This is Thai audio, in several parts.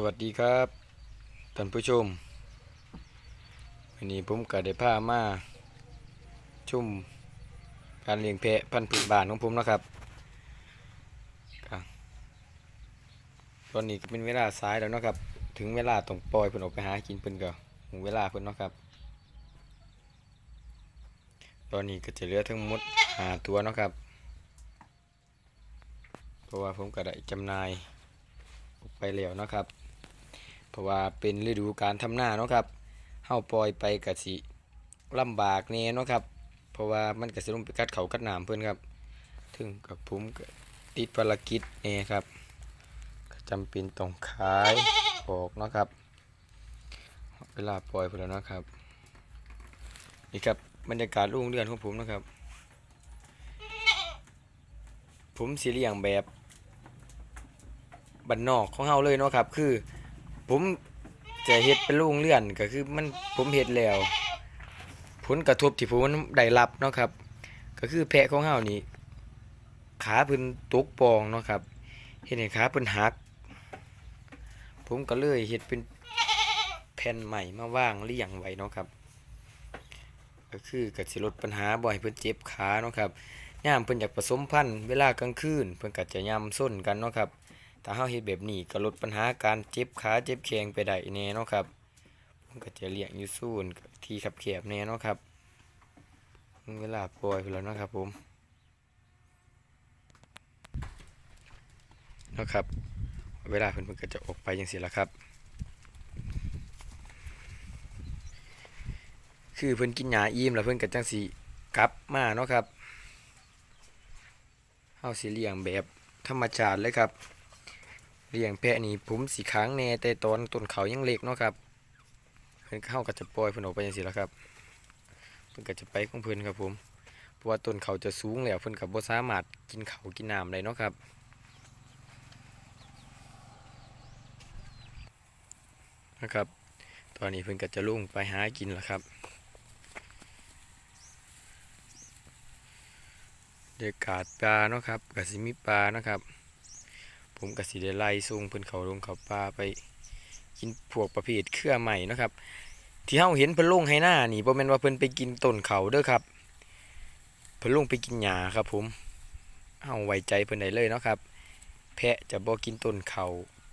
สวัสดีครับท่านผู้ชมวันนี้ผมก็ได้พามาชุ่มการเลี้ยงแพะพันธุ์พื้นบ้านของผมนะครับตอนนี้ก็เป็นเวลาสายแล้วนะครับ ถึงเวลาต้องปล่อยเพิ่นออกไปหากินเพิ่นก็ถึงเวลาเพิ่นนะครับ ตอนนี้ก็จะเหลือทั้งหมดหาตัวนะครับ เพราะว่าผมก็ได้จำนายออกไปแล้วนะครับ เพราะว่าเป็นฤดูการทำหน้าเนาะครับเฮาปล่อยไปกะสิลำบากแน่เนาะครับ เพราะว่ามันก็สิลงไปกัดเขากัดหนามเพิ่อนครับถึงกับผมกติดภารกิจแน่ครับก็จำเป็นต้องขายออกเนาะครับ เวลาปล่อยไปแล้วนะครับนี่ครับบรรยากาศรุ่งเรือนของผมนะครับ ผมสิเหลี้ยงแบบบ้านนอกของเฮาเลยเนาะครับ คือ ผมจะเฮ็ดเป็นโรงเรือนก็คือมันผมเฮ็ดแล้ว ผลกระทบที่ผมได้รับเนาะครับ ก็คือแพะของเฮานี่ขาเพิ่นตกปองเนาะครับเฮ็ดให้ขาเพิ่นหัก ผมก็เลยเฮ็ดเป็นแผ่นใหม่มาว่างเรียงไว้เนาะครับ ก็คือก็สิลดปัญหาบ่ให้เพิ่นเจ็บขาเนาะครับยามเพิ่นอยากผสมพันธุ์เวลากลางคืนเพิ่นก็จะยำส้นกันเนาะครับ ถ้าเฮาเฮ็ดแบบนี้ก็ลดปัญหาการเจ็บขาเจ็บแขงไปได้แน่เนาะครับผมก็จะเลี้ยงอยู่ศูนย์ที่ขับแคบแน่เนาะครับเวลาปล่อยไปแล้วเนาะครับผมเนาะครับ เวลาเพิ่นเพิ่นก็จะออกไปจังซี่ล่ะครับ คือเพิ่นกินหญ้าอิ่มแล้วเพิ่นก็จังสิกลับมาเนาะครับเฮาสิเลี้ยงแบบธรรมชาติเลยครับ เลี้ยงแพะนี่ผมสิค้างแน่แต่ตอนต้นเขายังเล็กเนาะครับเพิ่นเข้าก็จะปล่อยเพิ่นออกไปจังซี่ล่ะครับเพิ่นก็จะไปของเพิ่นครับผมเพราะว่าต้นเขาจะสูงแล้วเพิ่นก็บ่สามารถกินเขากินน้ำได้เนาะครับนะครับ ตอนนี้เพิ่นก็จะลงไปหากินแล้วครับเด็กกาดปลาเนาะครับก็สิมีปลาเนาะครับ ผมกสิได้ไล่ส่งเพิ่นเขาลงเขาป่าไปกินพวกประเภทเครือใหม่นะครับ ที่เฮาเห็นเพิ่นลงให้หน้านี่บ่แม่นว่าเพิ่นไปกินต้นเขาเด้อครับเพิ่นลงไปกินหญ้าครับ ผมเฮาไว้ใจเพิ่นได้เลยเนาะครับ แพะจะบ่กินต้นเขา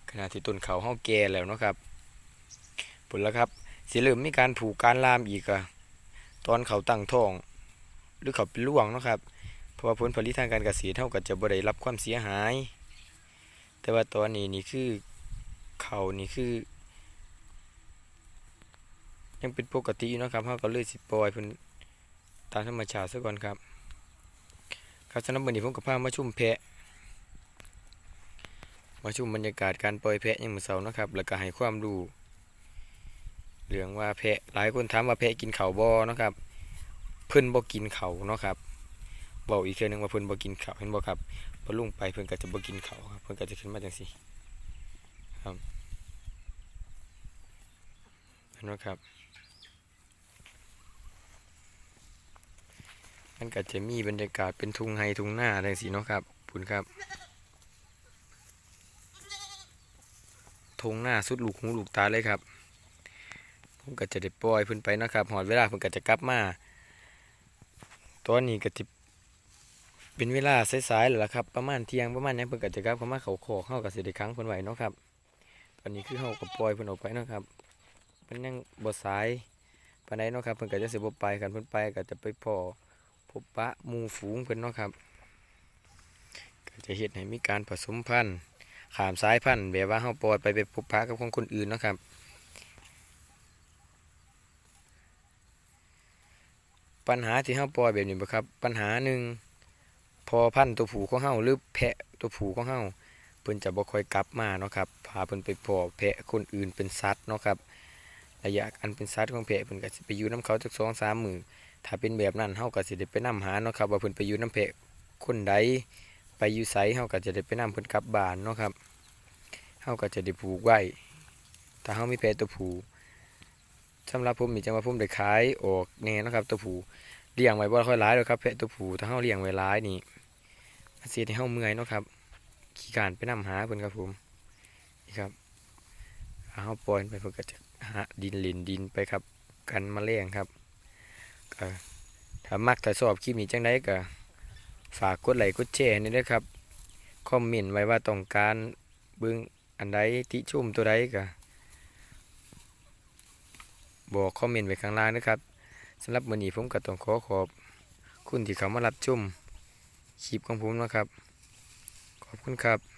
ขณะที่ต้นเขาเฮาแก่แล้วเนาะครับผลแล้วครับสิเริ่มมีการผูกการลามอีกอะตอนเขาตั้งท้อง หรือเขาเป็นล่วงเนาะครับ เพราะว่าผลผลิตทางการเกษตรเฮาก็จะบ่ได้รับความเสียหาย แต่ว่าตอนนี้นี่คือเขานี่คือ ยังเป็นปกติอยู่นะครับเขาก็เลยสิปล่อยเพิ่นตามธรรมชาติซะก่อนครับครับสำหรับวันนี้ผมกับพามาชุ่มแพะ มาชุ่มบรรยากาศการปล่อยแพะยามมื้อเช้านะครับ แล้วก็ให้ความรู้เรื่องว่าแพะหลายคนถามว่าแพะกินเข้าบ่เนาะครับ เพิ่นบ่กินเขานะครับ บอกอีกเทื่อนึงว่าเพิ่นบ่กินข้าวเห็นบ่ครับพอลุงไปเพิ่นก็จะบ่กินเขาวครับเพิ่นก็จะขึ้นมาจังซี่ครับเห็นไหมครับมันก็จะมีบรรยากาศเป็นทุ่งไฮทุ่งหน้าจังซี่เนาะครับคุณครับทุ่งหน้าสุดลูกหูลูกตาเลยครับผมก็จะได้ปล่อยเพิ่นไปเนาะครับหอดเวลาเพิ่นก็จะกลับมาตอนนี้ก็สิ เป็นเวลาสายๆแล้วล่ะครับ ประมาณเที่ยงประมาณนี้เพิ่นก็จะกลับเข้ามาเขาคอกเฮาก็สิได้ค้งเพิ่นไหวเนาะครับตอนนี้คือเฮาก็ปล่อยเพิ่นออกไปเนาะครับเพิ่นยังบ่สายปานใดเนาะครับเพิ่นก็จะสิบ่ไปกันเพิ่นไปก็จะไปพ้อพบปะหมู่ฝูงเพิ่นเนาะครับก็จะเฮ็ดให้มีการผสมพันธุ์ขามสายพันธุ์แบบว่าเฮาปล่อยไปไปพบปะกับของคนอื่นเนาะครับปัญหาที่เฮาปล่อยแบบนี้บ่ครับ ปัญหาหนึ่ง พอพันตัวผูของเฮาหรือแพะตัวผูของเฮาเพิ่นจะบ่ค่อยกลับมาเนาะครับพาเพิ่นไปพอแพะคนอื่นเป็นสัตว์เนาะครับระยะการเป็นสัตว์ของแพะเพิ่นก็สิไปอยู่นํเขาจัก2-3มื้อถ้าเป็นแบบนั้นเฮาก็สิได้ไปนํหาเนาะครับว่าเพิ่นไปอยู่นํแพะคนใดไปอยู่ไสเฮาก็จะได้ไปนํเพิ่นกลับบ้านเนาะครับเฮาก็จะได้ผูกไว้ถ้าเฮามีแพะตัวผูสำหรับผมนี่จังว่าผมได้ขายออกแน่นะครับตัวผู เลี้ยงไว้บ่ค่อยหลายหรอกครับแพะตัวผู้ถ้าเฮาเลี้ยงไว้หลายนี่มันสิเฮ็ดให้เฮาเมื่อยเนาะครับ ขี้การไปนํหาเพิ่นครับผมนี่ครับถ้าเฮาปล่อยไปเพิ่นก็จะหาดินหลินดินไปครับ กันแมลงครับก็ถ้ามักถ้าชอบคลิปนี้จังไดก็ฝากกดไลค์กดแชร์นี่ด้วยครับ คอมเมนต์ไว้ว่าต้องการเบิ่งอันใดติชมตัวใดก็บอกคอมเมนต์ไว้ข้างล่างนะครับ สำหรับวันนี้ผมก็ต้องขอขอบคุณที่เขามารับชมคลิปของผมนะครับ ขอบคุณครับ